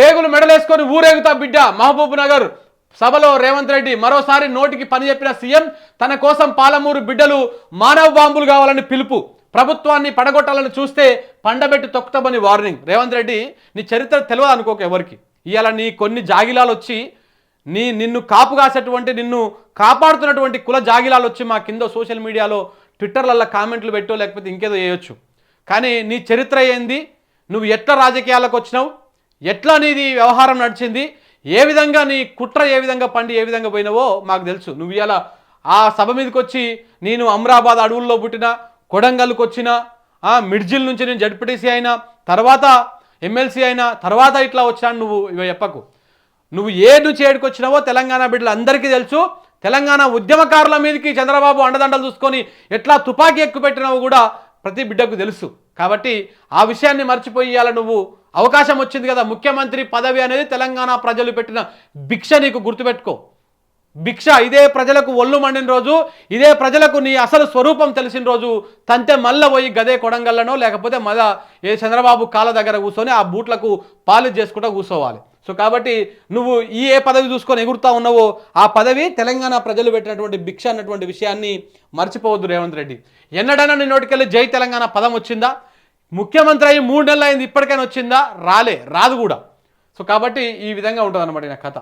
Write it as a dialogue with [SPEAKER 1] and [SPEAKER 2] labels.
[SPEAKER 1] పేగులు మెడలేసుకొని ఊరేగుతా బిడ్డ మహబూబ్ నగర్. సభలో రేవంత్ రెడ్డి మరోసారి నోటికి పని చెప్పిన సీఎం తన కోసం పాలమూరు బిడ్డలు మానవ బాంబులు కావాలని పిలుపు. ప్రభుత్వాన్ని పడగొట్టాలని చూస్తే పండబెట్టి తొక్కుతామని వార్నింగ్. రేవంత్ రెడ్డి నీ చరిత్ర తెలియదు అనుకోక ఎవరికి? ఇవాళ నీ కొన్ని జాగిలాలు వచ్చి నీ నిన్ను కాపు కాసేటువంటి నిన్ను కాపాడుతున్నటువంటి కుల జాగిలాలు వచ్చి మా కింద సోషల్ మీడియాలో ట్విట్టర్లలో కామెంట్లు పెట్టో లేకపోతే ఇంకేదో చేయొచ్చు. కానీ నీ చరిత్ర ఏంది? నువ్వు ఎట్లా రాజకీయాలకు వచ్చినావు? ఎట్లా నీది వ్యవహారం నడిచింది? ఏ విధంగా నీ కుట్ర ఏ విధంగా పండి ఏ విధంగా పోయినవో మాకు తెలుసు. నువ్వు ఇలా ఆ సభ మీదకి వచ్చి నేను అమరాబాద్ అడవుల్లో పుట్టిన కొడంగల్కి వచ్చిన మిడ్జిల్ నుంచి నేను జడ్పీటీసీ అయినా తర్వాత ఎమ్మెల్సీ అయినా తర్వాత ఇట్లా వచ్చాను నువ్వు ఇవి చెప్పకు. నువ్వు ఏ నుంచి ఏడుకు వచ్చినావో తెలంగాణ బిడ్డలు అందరికీ తెలుసు. తెలంగాణ ఉద్యమకారుల మీదకి చంద్రబాబు అండదండలు చూసుకొని ఎట్లా తుపాకీ ఎక్కుపెట్టినావో కూడా ప్రతి బిడ్డకు తెలుసు. కాబట్టి ఆ విషయాన్ని మర్చిపోయేయాల నువ్వు అవకాశం వచ్చింది కదా ముఖ్యమంత్రి పదవి అనేది తెలంగాణ ప్రజలు పెట్టిన భిక్ష నీకు గుర్తుపెట్టుకో. భిక్ష ఇదే ప్రజలకు ఒళ్ళు మండిన రోజు ఇదే ప్రజలకు నీ అసలు స్వరూపం తెలిసిన రోజు తంతే మల్ల పోయి గదే కొడంగల్లనో లేకపోతే మళ్ళా ఏ చంద్రబాబు కాళ్ళ దగ్గర కూర్చొని ఆ బూట్లకు పాలు చేసుకుంటూ కూర్చోవాలి. సో కాబట్టి నువ్వు ఈ ఏ పదవి చూసుకొని ఎగురుతా ఉన్నావో ఆ పదవి తెలంగాణ ప్రజలు పెట్టినటువంటి భిక్ష అన్నటువంటి విషయాన్ని మర్చిపోవద్దు రేవంత్ రెడ్డి. ఎన్నడైనా నీ నోటికెళ్ళి జై తెలంగాణ పదం వచ్చిందా? ముఖ్యమంత్రి అయ్యి మూడు నెలలు అయింది ఇప్పటికైనా వచ్చిందా? రాలే రాదు కూడా. సో కాబట్టి ఈ విధంగా ఉంటుంది అన్నమాట నా కథ.